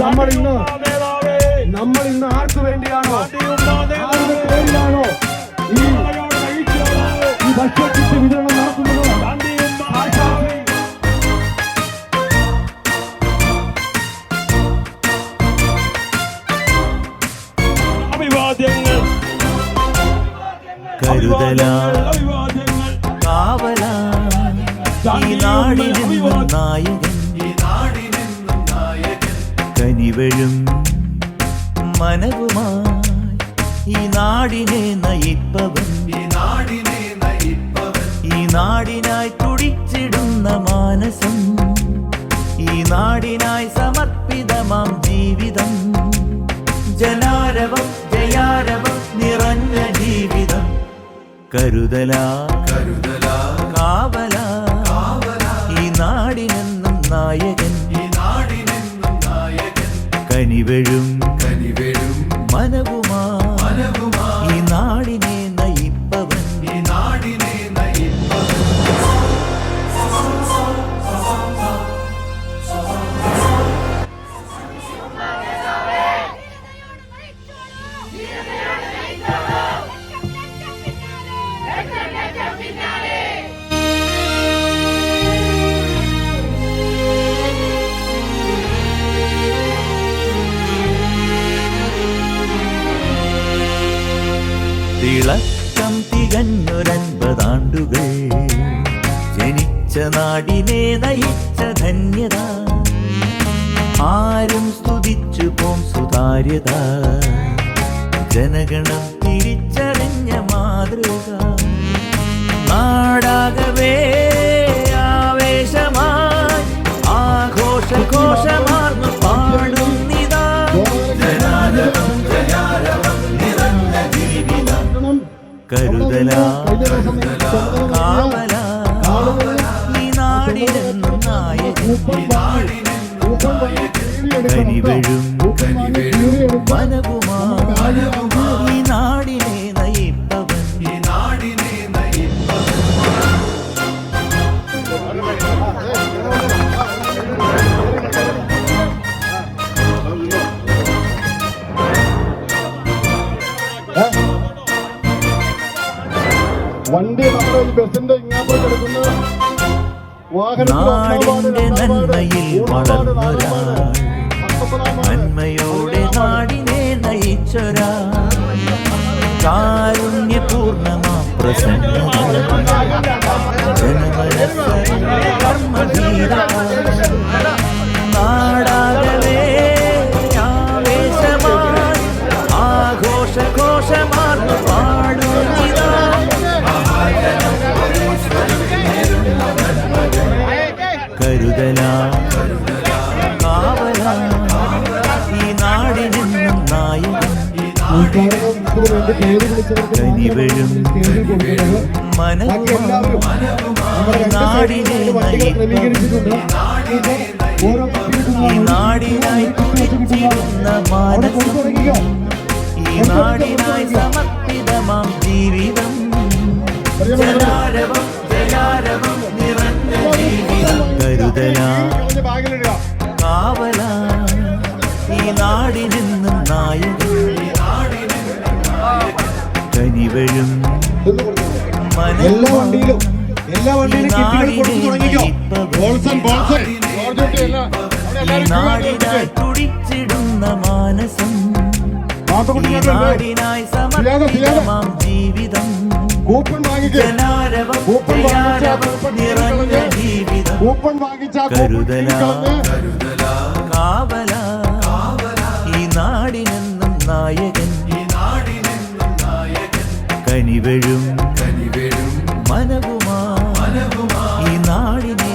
നമ്മൾ ഇന്ന് നമ്മൾ ഇന്ന് ആർക്ക് വേണ്ടിയാണോ പേരിലാണോ ഈ ഈ ഭക്ഷ്യക്കിറ്റ് വിതരണം നടത്തുന്നത്? അഭിവാദ്യങ്ങൾ. കരുതലാ കാവലാ. ഈ നായകൻ കനിവഴും മനവുമായി ഈ നാടിനെ നയിപ്പവൻ. ഈ നാടിനെ നയിപ്പവൻ. ഈ നാടിനായി തുടിച്ചിടുന്ന മാനസം. ഈ നാടിനായി സമർപ്പിതമാം ജീവിതം. ജനാരവം ജയാരവം നിറഞ്ഞ ജീവിതം. കരുതലാ കനിവഴും മനവുമാ ഈ നാടിനെ നാടിനെ നയിച്ച ധന്യത. ആരും സ്തുതിച്ചു പോം സുതാര്യത. ജനഗണം തിരിച്ചറിഞ്ഞ മാതൃക. നാടാകവേ ആവേശമായി പാടുന്നിതാ. ജയാരവം നിറഞ്ഞ ജീവിതം. കരുതലാ കാവല. കനിവഴും ഈ നാടിനെ നയിപ്പവൻ വണ്ടി നമ്മുടെ ബസിന്റെ ഇങ്ങാപ്പുറത്ത് കിടക്കുന്നത് നാടിന്റെ നന്മയിൽ വളർന്നൊരാൾ. നന്മയോടെ നാടിനെ നയിച്ചൊരാ കാരുണ്യപൂർണമാ പ്രസന്ന ജനമനസ്സറിഞ്ഞ കർമ്മധീര നാടാകവേ ഈ ഈ ജീവിതം കരുതലാ കാവല ഈ നാടിനെന്നും നായകൻ കനിവഴും എല്ലാ വണ്ടിയിലും എല്ലാ വണ്ടിയിലും കിറ്റുകൾ കൊടുത്തു തുടങ്ങിക്കോ. ബോൾസൺ ബോൾസൺ. തുടിച്ചിടുന്ന മാനസം. നാടിനായി സമർപ്പിതമാം ജീവിതം. കൂപ്പൺ കൂപ്പൺ നിറഞ്ഞ ജീവിതം. കൂപ്പൺ വാങ്ങിച്ച ആ കരുതലാ. കനിവെഴും കനിവെഴും മനവുമാ മനവുമാ ഈ നാടിനെ